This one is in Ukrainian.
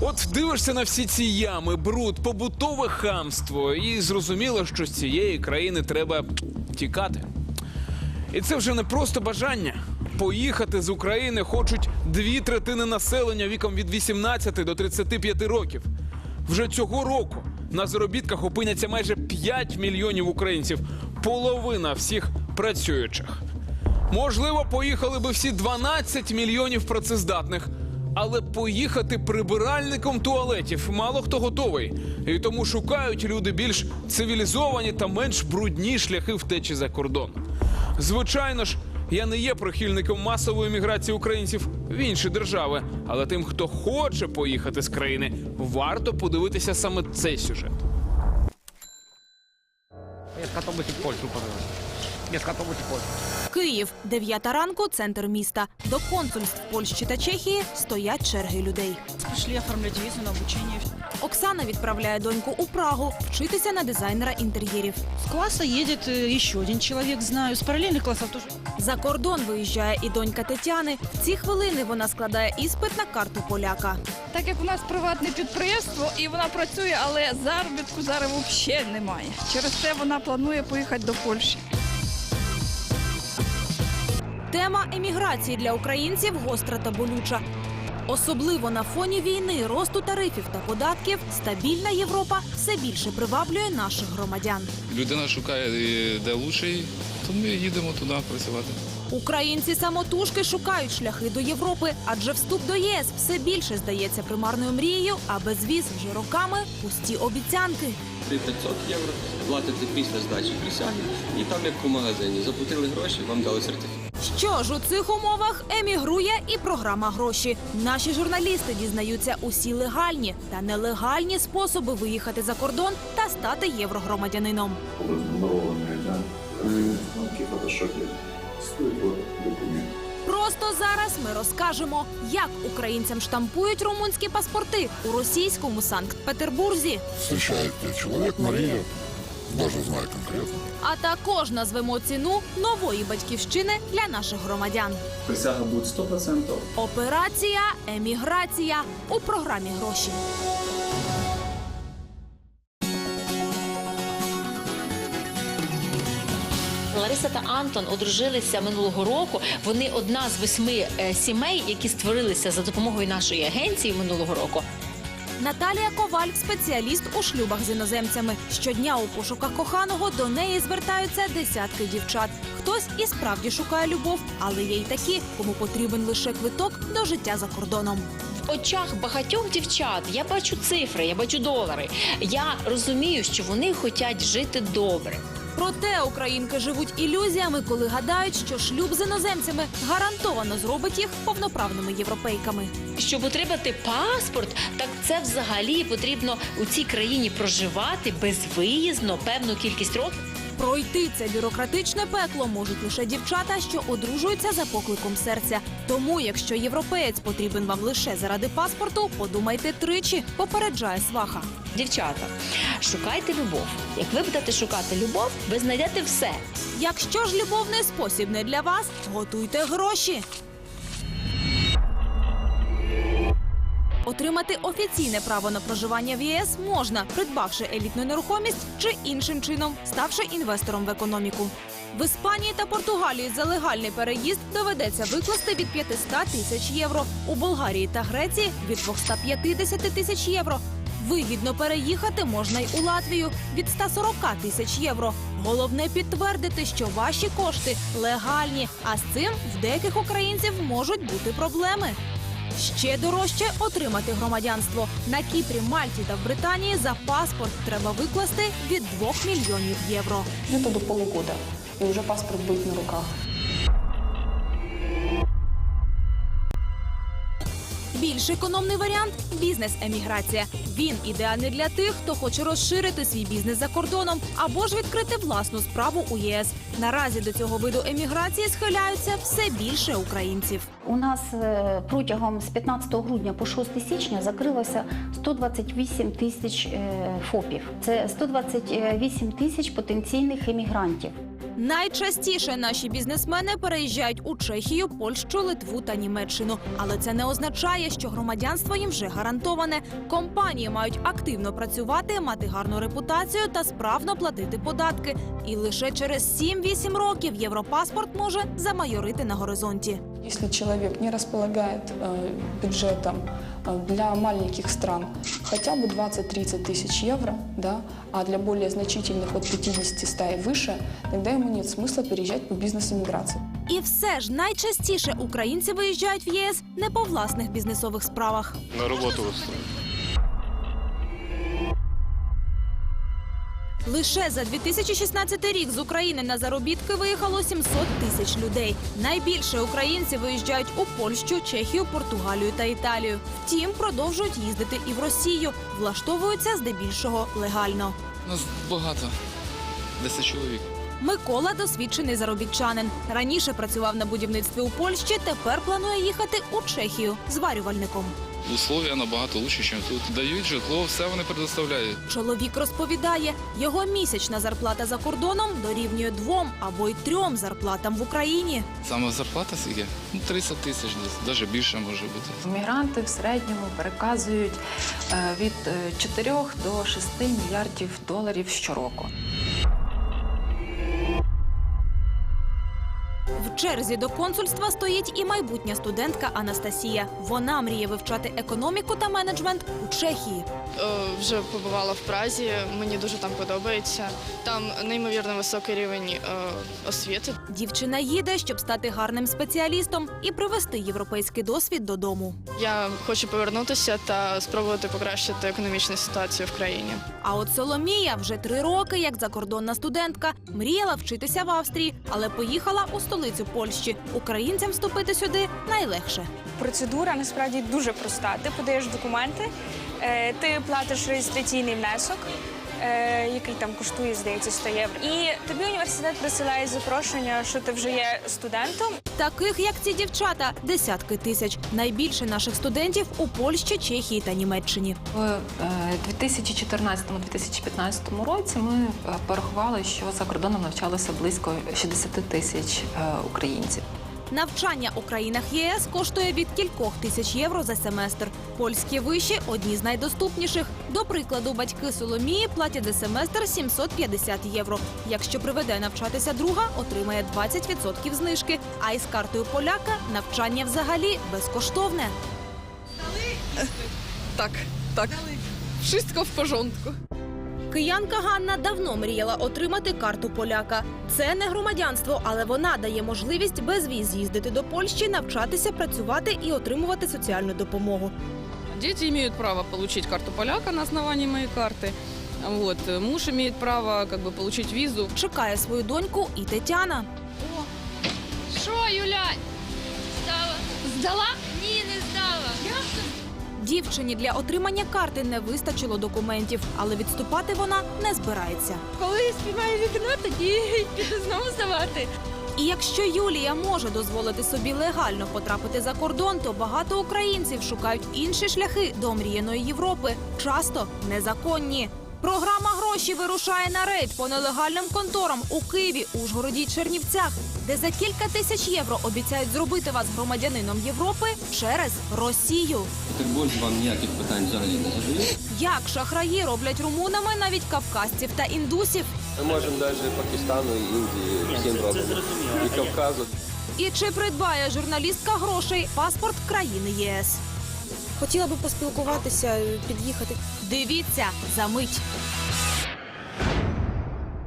От дивишся на всі ці ями, бруд, побутове хамство, і зрозуміло, що з цієї країни треба тікати. І це вже не просто бажання. Поїхати з України хочуть дві третини населення віком від 18 до 35 років. Вже цього року на заробітках опиняться майже 5 мільйонів українців, половина всіх працюючих. Можливо, поїхали би всі 12 мільйонів працездатних. Але поїхати прибиральником туалетів мало хто готовий. І тому шукають люди більш цивілізовані та менш брудні шляхи втечі за кордон. Звичайно ж, я не є прихильником масової міграції українців в інші держави, але тим, хто хоче поїхати з країни, варто подивитися саме цей сюжет. Без готовности в Польшу подавать. Без готовности в Київ, 9 ранку, центр міста. До консульств Польщі та Чехії стоять черги людей. Пришли оформлять визу на обучение. Оксана відправляє доньку у Прагу вчитися на дизайнера інтер'єрів. С класса едет э, еще один человек, знаю. С параллельных классов тоже. За кордон виїжджає і донька Тетяни. В ці хвилини вона складає іспит на карту поляка. Так як у нас приватне підприємство і вона працює, але заробітку зараз взагалі немає. Через це вона планує поїхати до Польщі. Тема еміграції для українців гостра та болюча. Особливо на фоні війни, росту тарифів та податків, стабільна Європа все більше приваблює наших громадян. Людина шукає е, де лучший, то ми їдемо туди працювати. Українці самотужки шукають шляхи до Європи, адже вступ до ЄС все більше здається примарною мрією, а безвіз вже роками пусті обіцянки. 500 євро, платите після здачі присяги, і там як у магазині. Заплатили гроші, вам дали сертифікат. Що ж у цих умовах емігрує і програма гроші. Наші журналісти дізнаються усі легальні та нелегальні способи виїхати за кордон та стати єврогромадянином. да, в фотошопе. Стоит документ. Просто зараз ми розкажемо, як українцям штампують румунські паспорти у російському Санкт-Петербурзі. встречает тебя человек, Мария, даже знаю конкретно. А також назвемо ціну нової батьківщини для наших громадян. Присяга будет 100%. Операція еміграція у програмі гроші. Лариса та Антон одружилися минулого року. Вони одна з восьми е, сімей, які створилися за допомогою нашої агенції минулого року. Наталія Коваль спеціаліст у шлюбах з іноземцями. Щодня у пошуках коханого до неї звертаються десятки дівчат. Хтось і справді шукає любов, але є й такі, кому потрібен лише квиток до життя за кордоном. В очах багатьох дівчат я бачу цифри, я бачу долари. Я розумію, що вони хочуть жити добре. Проте українки живуть ілюзіями, коли гадають, що шлюб з іноземцями гарантовано зробить їх повноправними європейками. Щоб отримати паспорт, так це взагалі потрібно у цій країні проживати безвиїзно певну кількість років. Пройти це бюрократичне пекло можуть лише дівчата, що одружуються за покликом серця. Тому, якщо європеєць потрібен вам лише заради паспорту, подумайте тричі, попереджає сваха. Дівчата, шукайте любов. Як ви будете шукати любов, ви знайдете все. Якщо ж любовний спосіб не для вас, готуйте гроші. Отримати офіційне право на проживання в ЄС можна, придбавши елітну нерухомість чи іншим чином, ставши інвестором в економіку. В Іспанії та Португалії за легальний переїзд доведеться викласти від 500 тисяч євро. У Болгарії та Греції від 250 тисяч євро. Вигідно переїхати можна й у Латвію від 140 тисяч євро. Головне підтвердити, що ваші кошти легальні, а з цим в деяких українців можуть бути проблеми. Ще дорожче отримати громадянство на Кіпрі, Мальті та в Британії за паспорт треба викласти від 2 мільйонів євро. Где-то до полугода. і вже паспорт буде на руках. Більш економний варіант бізнес-еміграція. Він ідеальний для тих, хто хоче розширити свій бізнес за кордоном або ж відкрити власну справу у єС. Наразі до цього виду еміграції схиляються все більше українців. У нас е, протягом з 15 грудня по 6 січня закрилося 128 тисяч е, ФОПів. Це 128 тисяч потенційних емігрантів. Найчастіше наші бізнесмени переїжджають у Чехію, Польщу, Литву та Німеччину. Але це не означає, що громадянство їм вже гарантоване. Компанії мають активно працювати, мати гарну репутацію та справно платити податки. І лише через 7-8 років європаспорт може замайорити на горизонті. Если человек не располагает э, бюджетом э, для маленьких стран хотя бы 20-30 тысяч евро, да, а для более значительных от 50-100 и выше, тогда ему нет смысла переезжать по бизнес-иммиграции. І все ж найчастіше українці виїжджають в ЄС не по власних бізнесових справах. На роботу Лише за 2016 рік з України на заробітки виїхало 700 тисяч людей. Найбільше українці виїжджають у Польщу, Чехію, Португалію та Італію. Втім, продовжують їздити і в Росію. Влаштовуються здебільшого легально. Нас багато. 10 чоловік. Микола досвідчений заробітчанин. Раніше працював на будівництві у Польщі, тепер планує їхати у Чехію зварювальником. Условия набагато лучше, ніж тут. Дають житло, все вони предоставляють. Чоловік розповідає, його місячна зарплата за кордоном дорівнює двом або й трьом зарплатам в Україні. Саме зарплата скільки? Ну, 30 тисяч десь, навіть більше може бути. Мігранти в середньому переказують е, від е, 4 до 6 мільярдів доларів щороку. В черзі до консульства стоїть і майбутня студентка Анастасія. Вона мріє вивчати економіку та менеджмент у Чехії. Е, Вже побувала в Празі, мені дуже там подобається. Там неймовірно високий рівень е, освіти. Дівчина їде, щоб стати гарним спеціалістом і привезти європейський досвід додому. Я хочу повернутися та спробувати покращити економічну ситуацію в країні. А от Соломія вже три роки, як закордонна студентка, мріяла вчитися в Австрії, але поїхала у столицю Польщі. Українцям вступити сюди найлегше. Процедура насправді дуже проста. Ти подаєш документи, е, ти платиш реєстраційний внесок. Е, Який там коштує, здається, 100 євро. І тобі університет присилає запрошення, що ти вже є студентом. Таких як ці дівчата, десятки тисяч. Найбільше наших студентів у Польщі, Чехії та Німеччині. В е, 2014-2015 році ми е, порахували, що за кордоном навчалося близько 60 тисяч українців. Навчання у країнах ЄС коштує від кількох тисяч євро за семестр. Польські виші одні з найдоступніших. До прикладу, батьки Соломії платять за семестр 750 євро. Якщо приведе навчатися друга, отримає 20% знижки. А із картою поляка навчання взагалі безкоштовне. Так, так. Wszystko в порządku. Киянка Ганна давно мріяла отримати карту поляка. Це не громадянство, але вона дає можливість без віз їздити до Польщі, навчатися, працювати і отримувати соціальну допомогу. Дети имеют право получить карту поляка на основании моей карты. Вот. Муж имеет право как бы, получить визу. Чекає свою доньку і Тетяна. Що, Юлянь? Здала? Здала? Ні. Дівчині для отримання карти не вистачило документів, але відступати вона не збирається. Коли спіймаю вікно, тоді піду знову здавати. І якщо Юлія може дозволити собі легально потрапити за кордон, то багато українців шукають інші шляхи до мріяної Європи, часто незаконні. Програма гроші вирушає на рейд по нелегальним конторам у Києві, Ужгороді й Чернівцях, де за кілька тисяч євро обіцяють зробити вас громадянином Європи через Росію. Петербург вам ніяких питань взагалі не задає. Як шахраї роблять румунами навіть кавказців та індусів? Ми можемо навіть Пакистану, і Індії, всім робимо. І Кавказу. І чи придбає журналістка грошей паспорт країни ЄС? Хотіла би поспілкуватися, під'їхати. Дивіться за мить.